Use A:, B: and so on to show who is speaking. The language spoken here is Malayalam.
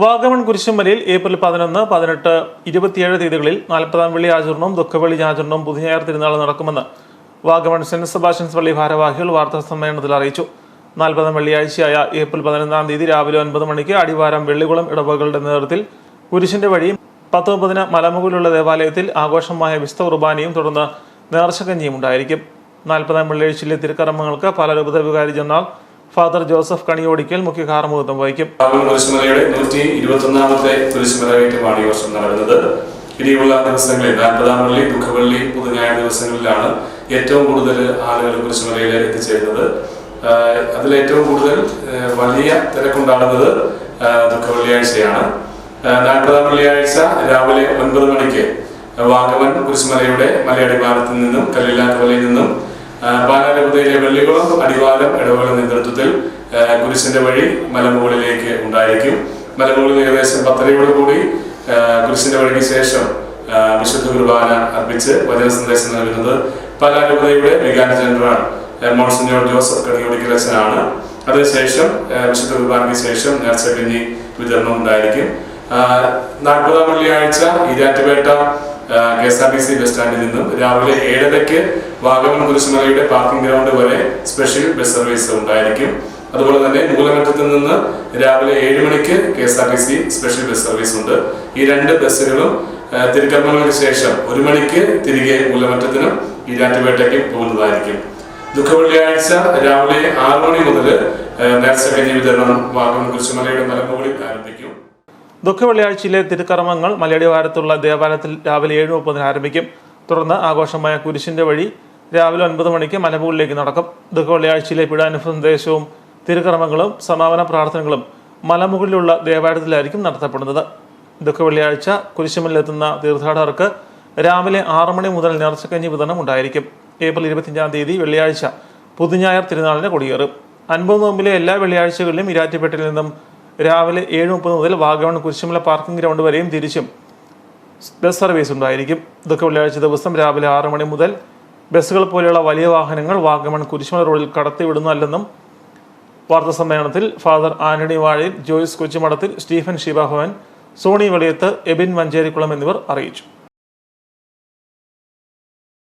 A: വാഗമൺ കുരിശുമലയിൽ ഏപ്രിൽ പതിനൊന്ന് പതിനെട്ട് ഇരുപത്തിയേഴ് തീയതികളിൽ നാൽപ്പതാം വെള്ളി ആചരണവും ദുഃഖവെള്ളി ആചരണവും പുതുഞായർ തിരുനാൾ നടക്കുമെന്ന് വാഗമൺ സെന്റ് സെബാസ്റ്റ്യൻസ് പള്ളി ഭാരവാഹികൾ വാർത്താ സമ്മേളനത്തിൽ അറിയിച്ചു. നാൽപ്പതാം വെള്ളിയാഴ്ചയായ ഏപ്രിൽ പതിനൊന്നാം തീയതി രാവിലെ ഒൻപത് മണിക്ക് അടിവാരം വെള്ളികുളം ഇടവകളുടെ നേതൃത്വത്തിൽ കുരിശിന്റെ വഴിയും പത്ത് മുപ്പതിന് മലമുകളിലുള്ള ദേവാലയത്തിൽ ആഘോഷമായ വിസ്ത കുർബാനയും തുടർന്ന് നേർച്ചകഞ്ഞിയും ഉണ്ടായിരിക്കും. നാൽപ്പതാം വെള്ളിയാഴ്ചയിലെ തിരുക്കർമ്മങ്ങൾക്ക് പല വികാരി ജനറൽ ഫാദർ ജോസഫ് കണിയോടിക്കൽ മുഖ്യ കാർമുഖത്വം വഹിക്കും
B: കുരിശുമലയുടെ നൂറ്റി ഇരുപത്തൊന്നാമത്തെ കുരിശുമലകയറ്റമാണ് ഈ വർഷം നടക്കുന്നത്. ഇനിയുള്ള ദിവസങ്ങളിൽ നാൽപ്പതാം പള്ളി ദുഃഖവെള്ളി പുതുഞായ ദിവസങ്ങളിലാണ് ഏറ്റവും കൂടുതൽ ആളുകൾ കുരിശുമലയിൽ എത്തിച്ചേരുന്നത്. അതിൽ ഏറ്റവും കൂടുതൽ വലിയ തിരക്കുണ്ടാകുന്നത് ദുഃഖവെള്ളിയാഴ്ചയാണ് നാൽപ്പതാം വെള്ളിയാഴ്ച രാവിലെ ഒൻപത് മണിക്ക് വാഗമൻ കുരിശുമലയുടെ മലയടിവാരത്തിൽ നിന്നും കല്ലില്ലാത്തവലയിൽ നിന്നും പാലാരൂപതയിലെ വെള്ളികുളം അടിവാലം ഇടവേള നേതൃത്വത്തിൽ കുരിശിന്റെ വഴി മലമുകളിലേക്ക് ഉണ്ടായിരിക്കും. മലമുകളിൽ ഏകദേശം പത്തരയോട് കൂടി കുരിശിന്റെ വഴിക്ക് ശേഷം വിശുദ്ധ കുർബാന അർപ്പിച്ച് വചന സന്ദേശം നൽകുന്നത് പാലാരൂപതയുടെ വികാരി ജനറലാണ് മോൺസിനോർ ജോസഫ് ജോസഫ് കണിയോടിക്കലച്ചനാണ് അതിനുശേഷം വിശുദ്ധ കുർബാനയ്ക്ക് ശേഷം നേർച്ചകഞ്ഞി വിതരണം ഉണ്ടായിരിക്കും. നാൽപ്പതാം വെള്ളിയാഴ്ച Erattupetta K S R T C bus സ്റ്റാൻഡിൽ നിന്നും രാവിലെ ഏഴരയ്ക്ക് വാഗമൺ കുരിശുമലയുടെ പാർക്കിംഗ് ഗ്രൗണ്ട് വരെ സ്പെഷ്യൽ ബസ് സർവീസ് ഉണ്ടായിരിക്കും. അതുപോലെ തന്നെ മൂലഘട്ടത്തിൽ നിന്ന് രാവിലെ ഏഴ് മണിക്ക് K S R T C special bus service ഉണ്ട്. ഈ രണ്ട് ബസ്സുകളും തിരുക്കർമ്മങ്ങൾക്ക് ശേഷം ഒരു മണിക്ക് തിരികെ മൂലമറ്റത്തിനും ഈരാറ്റുപേട്ടയ്ക്കും പോകുന്നതായിരിക്കും. ദുഃഖവെള്ളിയാഴ്ച രാവിലെ ആറ് മണി മുതൽ നേർച്ചക്കഞ്ഞി വിതരണം വാഗമൺ കുരിശുമലയുടെ മലമുകളിൽ ആരംഭിക്കും.
A: ദുഃഖ വെള്ളിയാഴ്ചയിലെ തിരുക്കർമ്മങ്ങൾ മലയടിവാരത്തുള്ള ദേവാലയത്തിൽ രാവിലെ ഏഴ് മുപ്പതിന് ആരംഭിക്കും. തുടർന്ന് ആഘോഷമായ കുരിശിന്റെ വഴി രാവിലെ ഒൻപത് മണിക്ക് മലമുകളിലേക്ക് നടക്കും. ദുഃഖ വെള്ളിയാഴ്ചയിലെ പീഡാനുഭവ സന്ദേശവും തിരുക്കർമ്മങ്ങളും സമാപന പ്രാർത്ഥനകളും മലമുകളിലുള്ള ദേവാലയത്തിലായിരിക്കും നടത്തപ്പെടുന്നത്. ദുഃഖ വെള്ളിയാഴ്ച കുരിശുമലിലെത്തുന്ന തീർത്ഥാടകർക്ക് രാവിലെ ആറു മണി മുതൽ നേർച്ചക്കഞ്ഞി വിതരണം ഉണ്ടായിരിക്കും. ഏപ്രിൽ ഇരുപത്തിയഞ്ചാം തീയതി വെള്ളിയാഴ്ച പുതുഞായർ തിരുനാളിന് കൊടിയേറും. അൻപത് നോമ്പിലെ എല്ലാ വെള്ളിയാഴ്ചകളിലും ഇരാറ്റുപേട്ടയിൽ നിന്നും രാവിലെ ഏഴ് മുപ്പത് മുതൽ വാഗമൺ കുരിശുമല പാർക്കിംഗ് ഗ്രൗണ്ട് വരെയും തിരിച്ചും ബസ് സർവീസ് ഉണ്ടായിരിക്കും. ഇതൊക്കെ വെള്ളിയാഴ്ച ദിവസം രാവിലെ ആറ് മണി മുതൽ ബസ്സുകൾ പോലെയുള്ള വലിയ വാഹനങ്ങൾ വാഗമൺ കുരിശുമല റോഡിൽ കടത്തിവിടുന്നല്ലെന്നും വാർത്താ സമ്മേളനത്തിൽ father Antony Vazhayil Joyce Kochumadathil Stephen Sivabhavan Soni Veliyath Ebin Mancherikkulam എന്നിവർ അറിയിച്ചു.